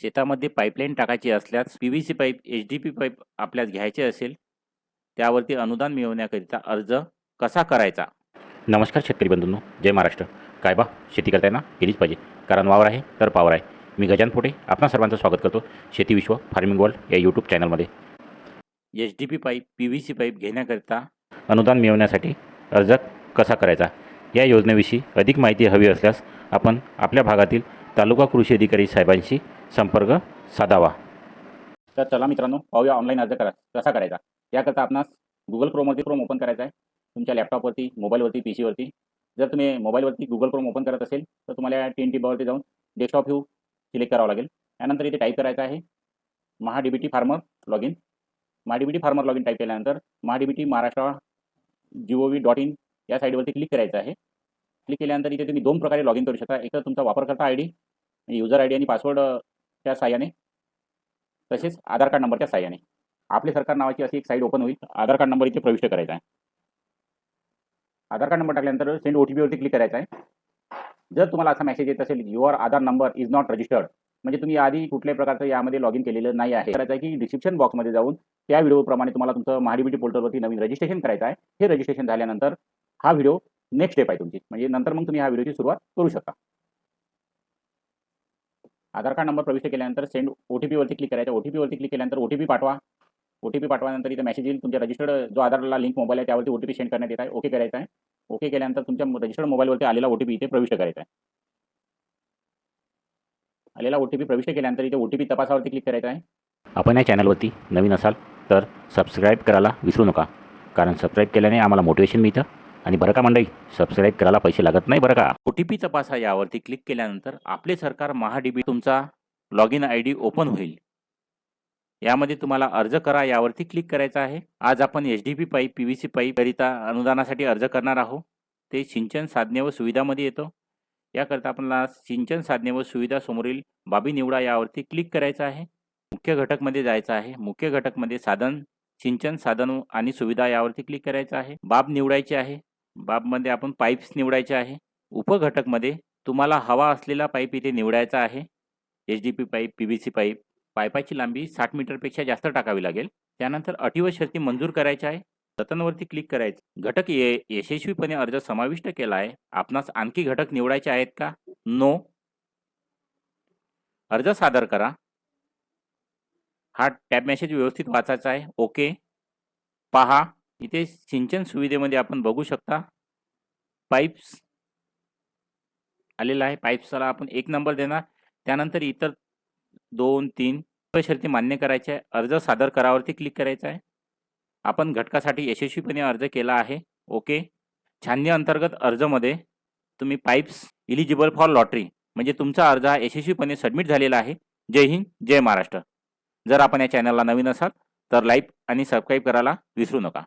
शेतामध्ये पाईपलाईन टाकायची असल्यास P V C pipe H D P pipe आपल्यास घ्यायचे असेल त्यावरती अनुदान मिळवण्याकरिता अर्ज कसा करायचा? नमस्कार शेतकरी बंधूंनो जय महाराष्ट्र. काय बा शेती करताना केलीच पाहिजे. कारण वावर आहे तर पावर आहे. मी गजान फोटे आपणा सर्वांचं स्वागत करतो. शेती विश्व फार्मिंग वर्ल्ड या यूट्यूब चॅनलमध्ये. H D P pipe P V C pipe घेण्याकरिता अनुदान मिळवण्यासाठी अर्ज कसा करायचा? या योजनेविषयी अधिक माहिती हवी असल्यास आपण आपल्या भागातील तालुका कृषी अधिकारी साहेबांशी संपर्क साधावा. तर चला मित्रांनो पाहूया ऑनलाईन अर्ज करा कसा करायचा? याकरता आपणास गुगल क्रोमवरती क्रोम ओपन करायचा आहे. तुमच्या लॅपटॉपवरती मोबाईलवरती पी सीवरती जर तुम्ही मोबाईलवरती गुगल क्रोम ओपन करत असेल तर तुम्हाला टी एन टीबावरती जाऊन डेस्कटॉप व्ह्यू सिलेक्ट करावं लागेल. त्यानंतर इथे टाईप करायचं आहे Maha D B T farmer log in Maha D B T farmer log in type केल्यानंतर Maha D B T Maharashtra G O V dot in या साईडवरती क्लिक करायचं आहे. क्लिक केल्यानंतर इथे तुम्ही दोन प्रकारे लॉग इन करू शकता. एक तर तुमचा वापरकर्ता I D user I D आणि पासवर्ड त्या साह्याने. तसेच आधार कार्ड नंबरच्या साह्याने. आपले सरकार नावाची अशी एक साईट ओपन होईल. आधार कार्ड नंबर इथे प्रविष्ट करायचा आहे. आधार कार्ड नंबर टाकल्यानंतर सेंड ओ टी पीवरती क्लिक करायचा आहे. जर तुम्हाला असा मेसेज येत असेल your Aadhaar number is not registered म्हणजे तुम्ही आधी कुठल्याही प्रकारचं यामध्ये लॉग इन केलेलं नाही आहे. करायचं आहे की डिस्क्रिप्शन बॉक्समध्ये जाऊन त्या व्हिडिओप्रमाणे तुम्हाला तुमचं महाडीबीटी पोर्टलवरती नवीन रजिस्ट्रेशन करायचं आहे. हे रजिस्ट्रेशन झाल्यानंतर हा व्हिडिओ नेक्स्ट स्टेप आहे तुमची. म्हणजे नंतर मग तुम्ही ह्या व्हिडिओची सुरुवात करू शकता. आधार कार्ड नंबर प्रविष्ट केल्यानंतर सेंड ओ टी पीवरती क्लिक करायचं. ओ टी पीवरती क्लिक केल्यानंतर ओ टी पी पाठवा. ओ टी पी पाठवानंतर इथं मेसेज येईल. तुमच्या रजिस्टर्ड जो आधारला लिंक मोबाईल आहे त्यावरती ओ टी पी सेंड करण्यात येत आहे. ओके करायचं आहे. ओके केल्यानंतर तुमच्या रजिस्टर्ड मोबाईलवरती आलेला ओ टी पी इथे प्रविष्ट करायचा आहे. आलेला ओ टी पी प्रविष्ट केल्यानंतर इथे ओ टी पी तपासावरती क्लिक करायचं आहे. आपण या चॅनलवरती नवीन असाल तर सबस्क्राईब करायला विसरू नका. कारण सबस्क्राईब केल्याने आम्हाला मोटिवेशन मिळतं. आणि बरं का मंडळी सबस्क्राईब करायला पैसे लागत नाही बरं का? ओ टी पी तपासा यावरती क्लिक केल्यानंतर आपले सरकार महाडीबी तुमचा log in I D open होईल. यामध्ये तुम्हाला अर्ज करा यावरती क्लिक करायचा आहे. आज आपण H D P pipe P V C pipe करिता अनुदानासाठी अर्ज करणार आहोत. ते सिंचन साधने व सुविधामध्ये येतो. याकरता आपल्याला सिंचन साधने व सुविधा समोरील बाबी निवडा यावरती क्लिक करायचं आहे. मुख्य घटकमध्ये जायचं आहे. मुख्य घटकमध्ये साधन सिंचन साधन आणि सुविधा यावरती क्लिक करायचं आहे. बाब निवडायची आहे. बाबमध्ये आपण पाईप्स निवडायचे आहे. उपघटकमध्ये तुम्हाला हवा असलेला पाईप इथे निवडायचा आहे. H D P pipe P V C pipe पायपाची लांबी साठ मीटरपेक्षा जास्त टाकावी लागेल. त्यानंतर अटी व शर्ती मंजूर करायच्या आहे. जतनवरती क्लिक करायचं. घटक ये यशस्वीपणे अर्ज समाविष्ट केला आहे. आपणास आणखी घटक निवडायचे आहेत का? नो. अर्ज सादर करा. हा टॅब मेसेज व्यवस्थित वाचायचा आहे. ओके. पहा. इथे सिंचन सुविधेमध्ये आपण बघू शकता. पाईप्स आलेला आहे. पाईप्सला आपण एक नंबर देणार. त्यानंतर इतर दोन तीन शर्ती मान्य करायचे आहे. अर्ज सादर करावरती क्लिक करायचं आहे. आपण घटकासाठी यशस्वीपणे अर्ज केला आहे. ओके. छाननी अंतर्गत अर्जमध्ये तुम्ही पाईप्स इलिजिबल फॉर लॉटरी म्हणजे तुमचा अर्ज हा यशस्वीपणे सबमिट झालेला आहे. जय हिंद जय महाराष्ट्र. जर आपण या चॅनलला नवीन असाल तर लाईक आणि सबस्क्राईब करायला विसरू नका.